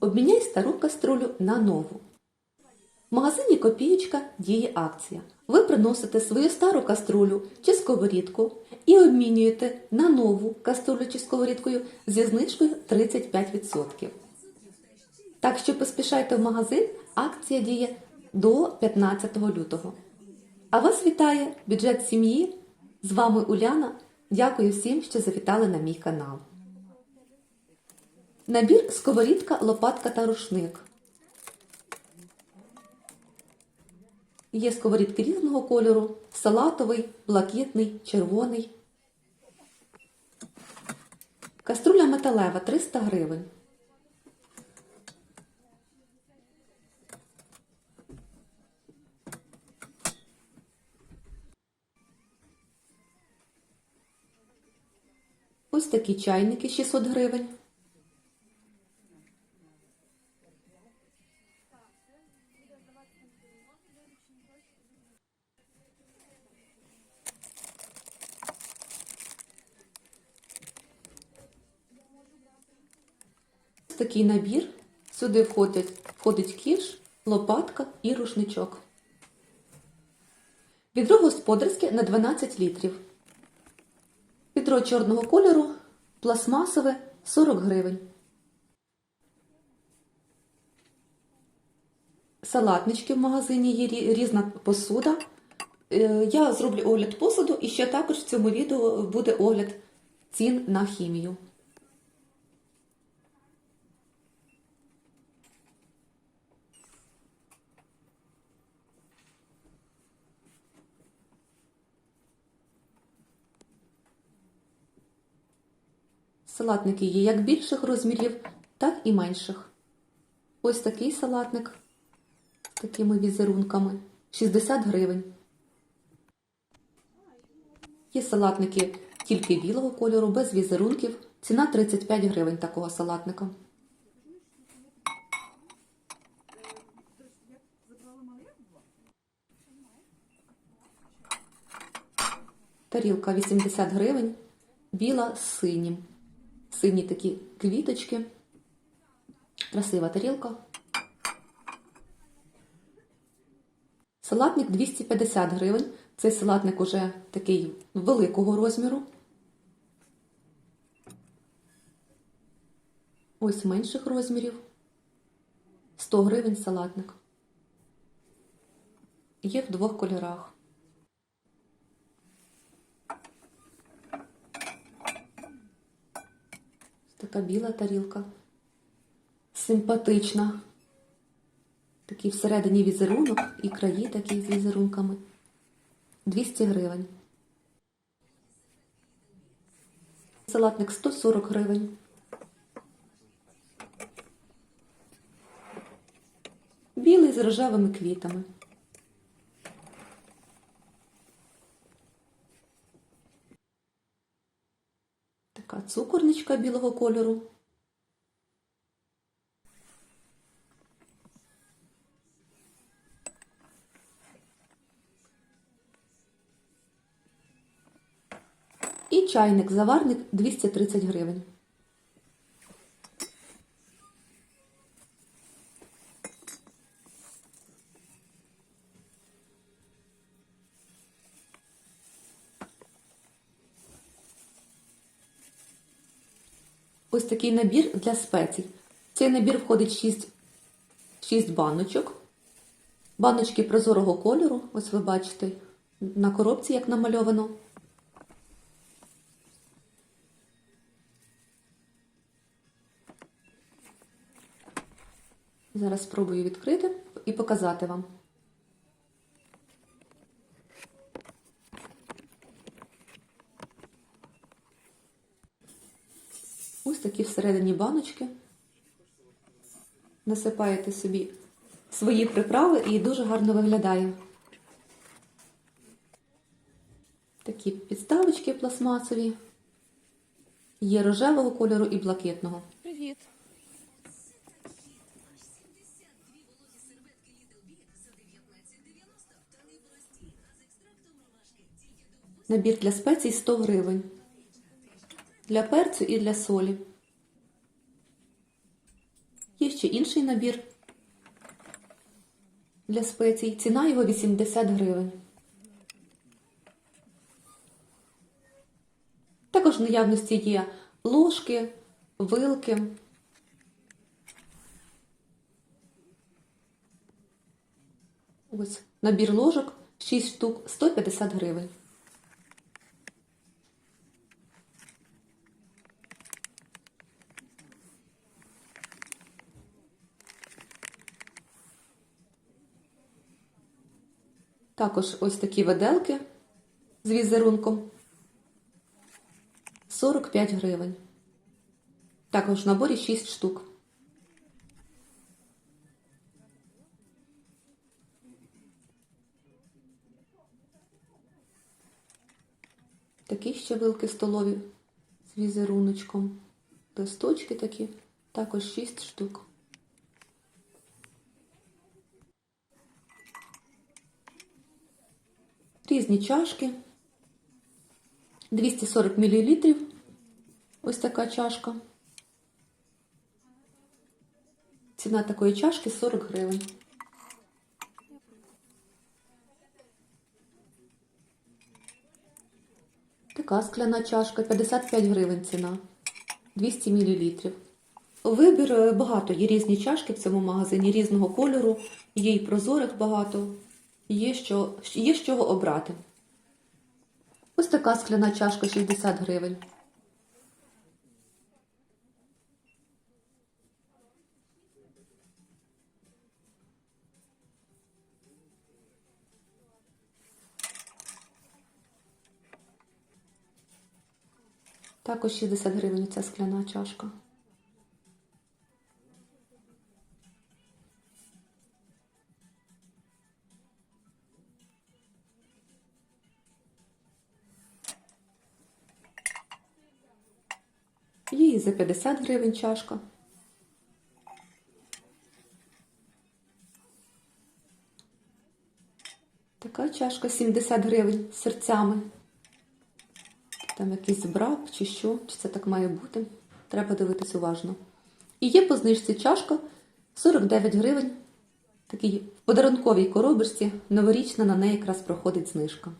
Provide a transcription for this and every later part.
Обміняй стару каструлю на нову. В магазині Копієчка діє акція. Ви приносите свою стару каструлю чи сковорідку і обмінюєте на нову каструлю чи сковорідкою зі знижкою 35%. Так що поспішайте в магазин, акція діє до 15 лютого. А вас вітає бюджет сім'ї. З вами Уляна. Дякую всім, що завітали на мій канал. Набір сковорідка, лопатка та рушник. Є сковорідки різного кольору: салатовий, блакитний, червоний. Каструля металева 300 гривень. Ось такі чайники 600 гривень. Такий набір. Сюди входять, входить кіш, лопатка і рушничок. Відро господарське на 12 літрів. Відро чорного кольору, пластмасове 40 гривень. Салатнички в магазині є різна посуда. Е, Я зроблю огляд посуду і ще також в цьому відео буде огляд цін на хімію. Салатники є як більших розмірів, так і менших. Ось такий салатник з такими візерунками 60 гривень. Є салатники тільки білого кольору, без візерунків. Ціна 35 гривень такого салатника. Тарілка 80 гривень, біла з синім. Сині такі квіточки. Красива тарілка. Салатник 250 гривень. Цей салатник уже такий великого розміру. Ось менших розмірів. 100 гривень салатник. Є в двох кольорах. Така біла тарілка. Симпатична. Такий всередині візерунок і краї такі з візерунками. 200 гривень. Салатник 140 гривень. Білий з рожевими квітами. Така цукорничка білого кольору. І чайник заварник 230 гривень. Ось такий набір для спецій. В цей набір входить 6, 6 баночок. Баночки прозорого кольору, ось ви бачите, на коробці як намальовано. Зараз спробую відкрити і показати вам. Ось такі всередині баночки. Насипаєте собі свої приправи і дуже гарно виглядає. Такі підставочки пластмасові. Є рожевого кольору і блакитного. Привіт. Набір для спецій 100 гривень. Для перцю і для солі. Є ще інший набір для спецій. Ціна його 80 гривень. Також в наявності є ложки, вилки. Ось набір ложок 6 штук 150 гривень. Також ось такі виделки з візерунком 45 гривень. Також в наборі 6 штук. Такі ще вилки столові з візеруночком. Листочки такі, також 6 штук. Різні чашки. 240 мл. Ось така чашка. Ціна такої чашки 40 гривень. Така скляна чашка 55 гривень ціна. 200 мл. Вибір е, багато. Є різні чашки в цьому магазині різного кольору, є і прозорих багато, є, що, є з чого обрати. Ось така скляна чашка 60 гривень. Також 60 гривень ця скляна чашка. Є і за 50 гривень чашка. Така чашка 70 гривень з серцями. Там якийсь брак чи що, чи це так має бути. Треба дивитись уважно. І є по знижці чашка 49 гривень. Такий в подарунковій коробочці, новорічна, на неї якраз проходить знижка.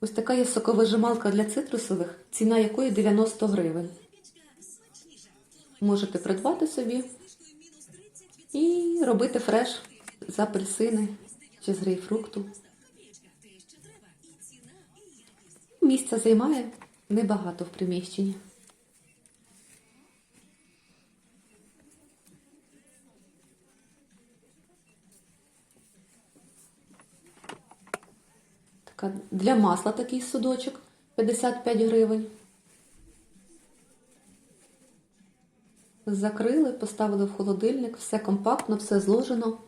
Ось така є соковижималка для цитрусових, ціна якої 90 гривень. Можете придбати собі і робити фреш з апельсини чи з грейпфрукту. Місця займає небагато в приміщенні. Для масла такий судочок 55 гривень. Закрили, поставили в холодильник, все компактно, все зложено.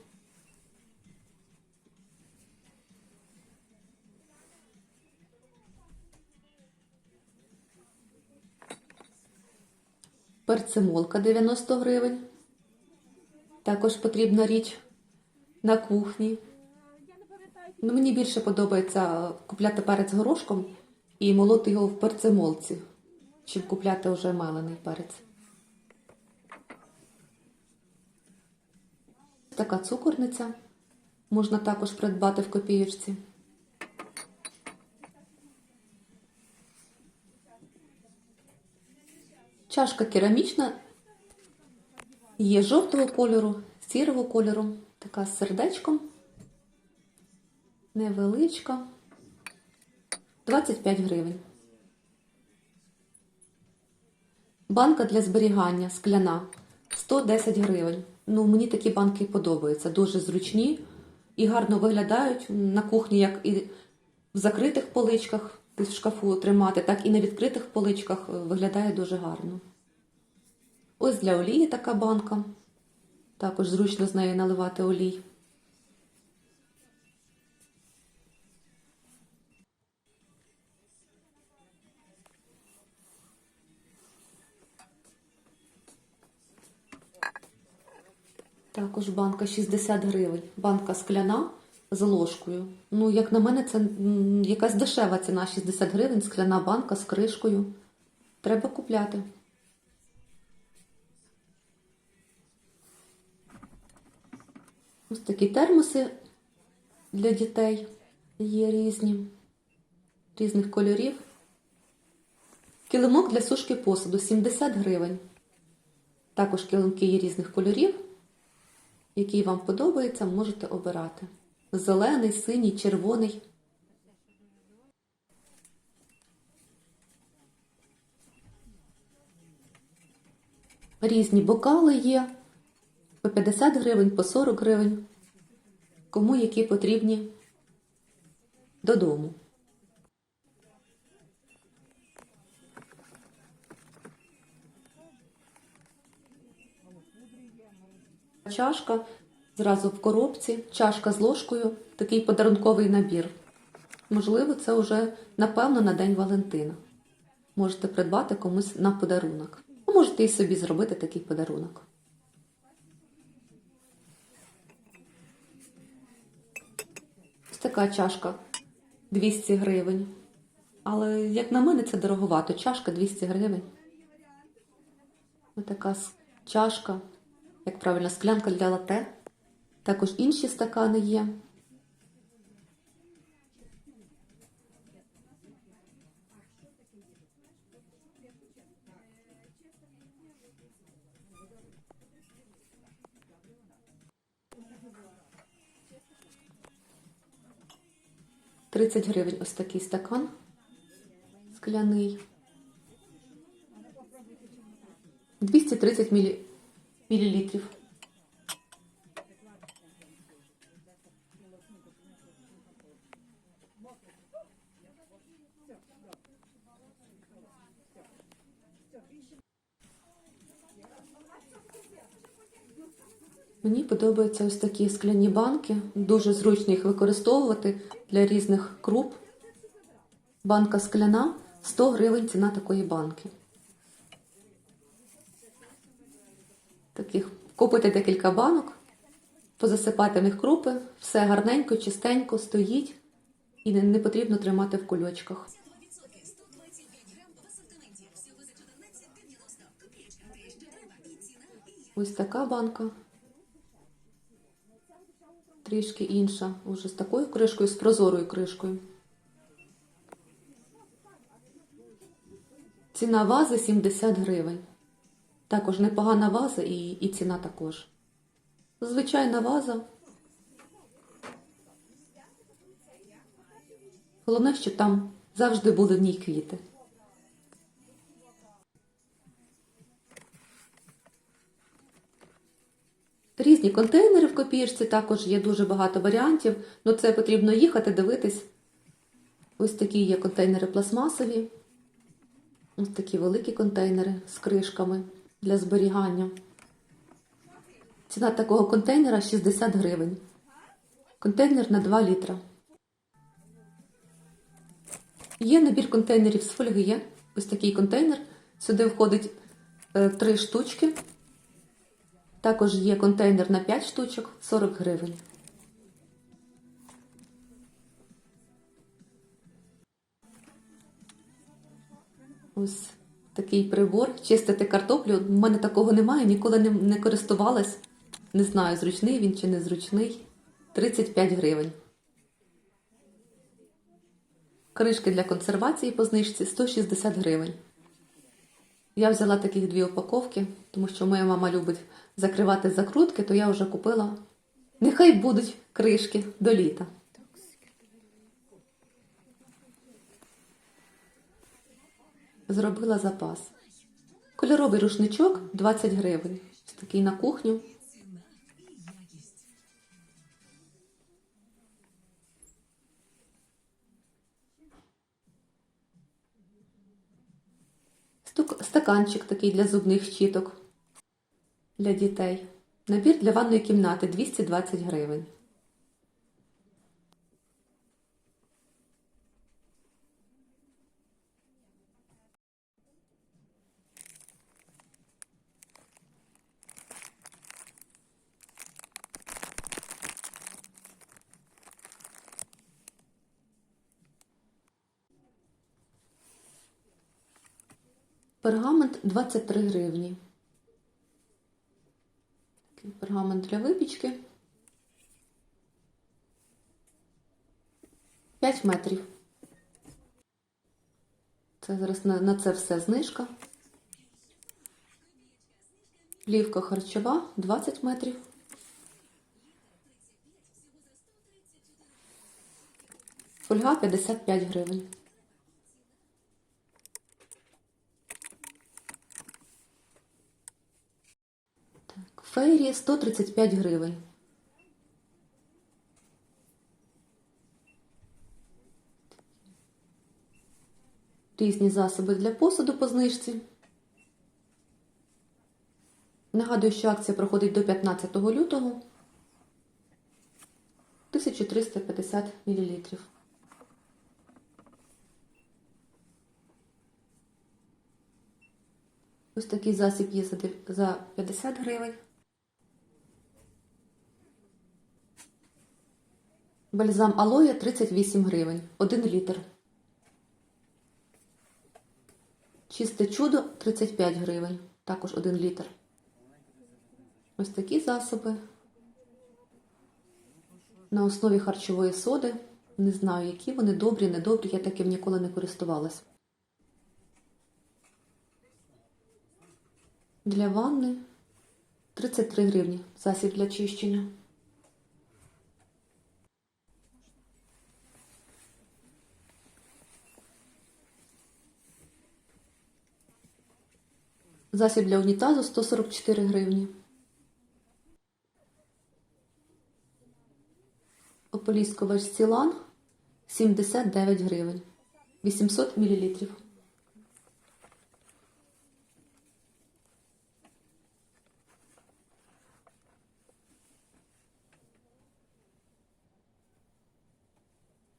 Перцемолка 90 гривень. Також потрібна річ на кухні. Ну, мені більше подобається купляти перець горошком і молоти його в перцемолці, чим купляти вже мелений перець. Така цукорниця можна також придбати в копієчці. Чашка керамічна, є жовтого кольору, сірого кольору, така з сердечком, невеличка, 25 гривень. Банка для зберігання скляна 110 гривень. Ну, мені такі банки подобаються. Дуже зручні і гарно виглядають на кухні, як і в закритих поличках в шкафу тримати, так і на відкритих поличках виглядає дуже гарно. Ось для олії така банка. Також зручно з нею наливати олій. Також банка 60 гривень. Банка скляна з ложкою. Ну, як на мене, це якась дешева ціна 60 гривень, скляна банка з кришкою. Треба купляти. Ось такі термоси для дітей є різні, різних кольорів. Килимок для сушки посуду 70 гривень. Також килимки є різних кольорів. Який вам подобається, можете обирати. Зелений, синій, червоний. Різні бокали є по 50 гривень, по 40 гривень. Кому які потрібні додому. Чашка зразу в коробці, чашка з ложкою, такий подарунковий набір. Можливо, це вже напевно на День Валентина. Можете придбати комусь на подарунок. А можете і собі зробити такий подарунок. Ось така чашка 200 гривень. Але, як на мене, це дороговато. Чашка 200 гривень. Ось така чашка, як правильно, склянка для лате. Також інші стакани є. Тридцять гривень ось такий стакан скляний. 230 мілі... мілілітрів. Мені подобаються ось такі скляні банки. Дуже зручно їх використовувати для різних круп. Банка скляна 100 гривень ціна такої банки. Таких купите декілька банок, позасипати в них крупи, все гарненько, чистенько стоїть і не, не потрібно тримати в кульочках. Ось така банка. Трішки інша, уже з такою кришкою, з прозорою кришкою. Ціна вази 70 гривень. Також непогана ваза і, і ціна також. Звичайна ваза. Головне, щоб там завжди були в ній квіти. Різні контейнери в копієчці також є дуже багато варіантів, але це потрібно їхати, дивитись. Ось такі є контейнери пластмасові. Ось такі великі контейнери з кришками для зберігання. Ціна такого контейнера 60 гривень. Контейнер на 2 літра. Є набір контейнерів з фольги. Ось такий контейнер. Сюди входить е, 3 штучки. Також є контейнер на 5 штучок 40 гривень. Ось такий прибор. Чистити картоплю. У мене такого немає, ніколи не, не користувалась. Не знаю, зручний він чи незручний. 35 гривень. Кришки для консервації по знижці 160 гривень. Я взяла таких дві упаковки, тому що моя мама любить закривати закрутки, то я вже купила. Нехай будуть кришки до літа. Зробила запас. Кольоровий рушничок 20 гривень. Такий на кухню. Стаканчик такий для зубних щіток для дітей. Набір для ванної кімнати 220 гривень. Пергамент 23 гривні. Такий пергамент для випічки. 5 метрів. Це зараз на, на це все знижка. Плівка харчова 20 метрів. Фольга 55 гривень. Так, фейрі 135 гривень. Різні засоби для посуду по знижці. Нагадую, що акція проходить до 15 лютого. 1350 мл. Ось такий засіб є за за 50 гривень. Бальзам алоє 38 гривень. 1 літр. Чисте чудо 35 гривень. Також 1 літр. Ось такі засоби. На основі харчової соди. Не знаю, які вони добрі, недобрі, я таким ніколи не користувалась. Для ванни 33 гривні. Засіб для чищення. Засіб для унітазу 144 гривні. Ополіскувач Сілан 79 гривень. 800 мл.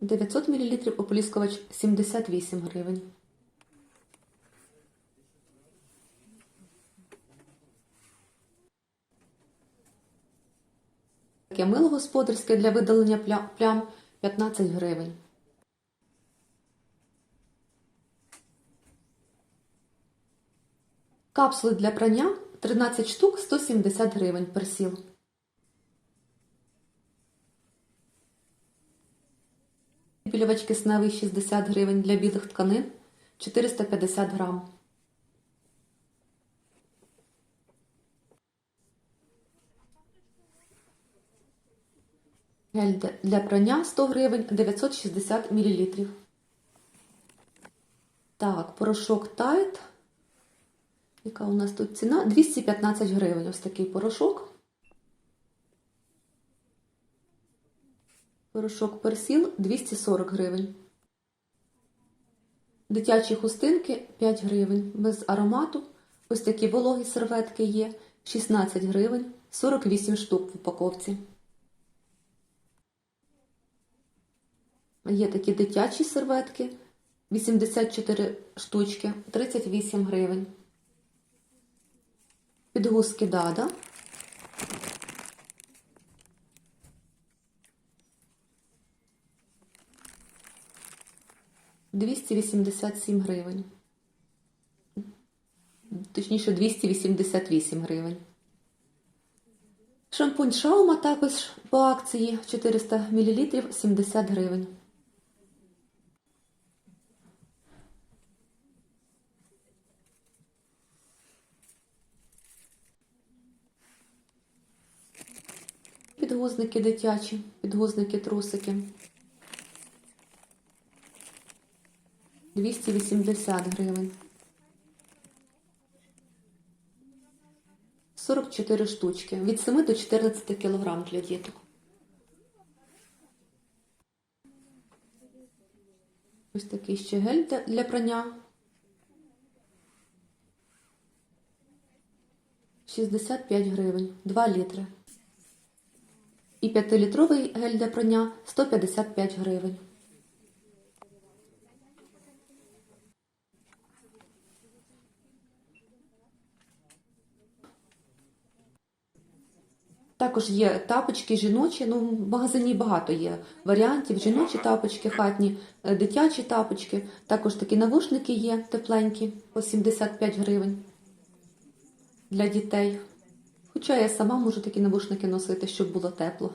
Дев'ятсот мл ополіскувач 78 гривень. Таке мило господарське для видалення плям 15 гривень. Капсули для прання 13 штук 170 гривень персіл. Білювач кисневий 60 гривень для білих тканин 450 грам. Гель для- прання 100 гривень 960 мл. Так, порошок Тайт. Яка у нас тут ціна? 215 гривень. Ось такий порошок. Порошок персіл 240 гривень. Дитячі хустинки 5 гривень. Без аромату. Ось такі вологі серветки є 16 гривень, 48 штук в упаковці. Є такі дитячі серветки 84 штучки, 38 гривень. Підгузки Дада. Двісті вісімдесят сім гривень. Точніше, 288 гривень. Шампунь Шаума також по акції 400 мл 70 гривень. Підгузники дитячі, підгузники трусики. 280 гривень. 44 штучки. Від 7 до 14 кг для діток. Ось такий ще гель для- прання. 65 гривень. 2 літри. І 5-літровий гель для прання 155 гривень. Також є тапочки жіночі, ну в магазині багато є варіантів. Жіночі тапочки, хатні, е, дитячі тапочки. Також такі навушники є тепленькі по 75 гривень для дітей. Хоча я сама можу такі навушники носити, щоб було тепло.